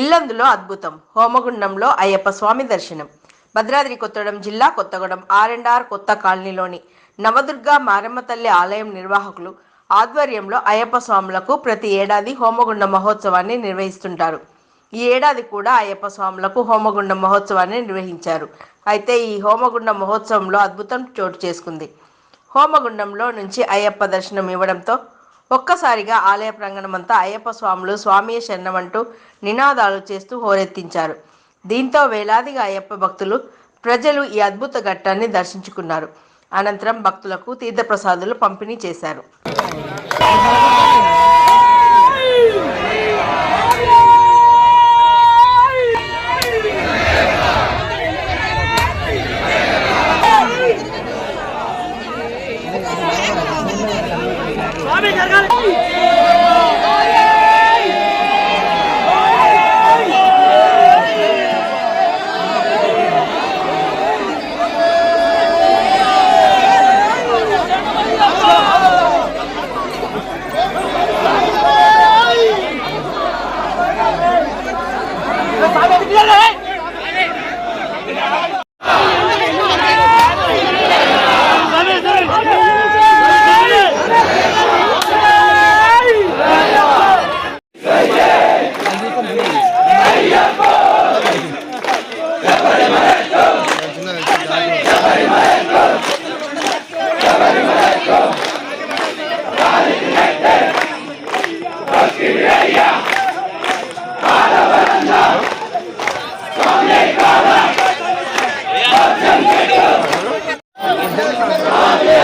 ఇల్లందులో అద్భుతం. హోమగుండంలో అయ్యప్ప స్వామి దర్శనం. భద్రాద్రి కొత్తగూడెం జిల్లా కొత్తగూడెం ఆర్ అండ్ ఆర్ కొత్త కాలనీలోని నవదుర్గ మారమ్మ తల్లి ఆలయం నిర్వాహకులు ఆధ్వర్యంలో అయ్యప్ప స్వాములకు ప్రతి ఏడాది హోమగుండ మహోత్సవాన్ని నిర్వహిస్తుంటారు. ఈ ఏడాది కూడా అయ్యప్ప స్వాములకు హోమగుండ మహోత్సవాన్ని నిర్వహించారు. అయితే ఈ హోమగుండ మహోత్సవంలో అద్భుతం చోటు చేసుకుంది. హోమగుండంలో నుంచి అయ్యప్ప దర్శనం ఇవ్వడంతో ఒక్కసారిగా ఆలయ ప్రాంగణమంతా అయ్యప్ప స్వాములు స్వామియ శరణమంటూ నినాదాలు చేస్తూ హోరెత్తించారు. దీంతో వేలాదిగా అయ్యప్ప భక్తులు ప్రజలు ఈ అద్భుత ఘట్టాన్ని దర్శించుకున్నారు. అనంతరం భక్తులకు తీర్థప్రసాదులు పంపిణీ చేశారు. ¡Dame, cargale! ¡Dame, ராஜே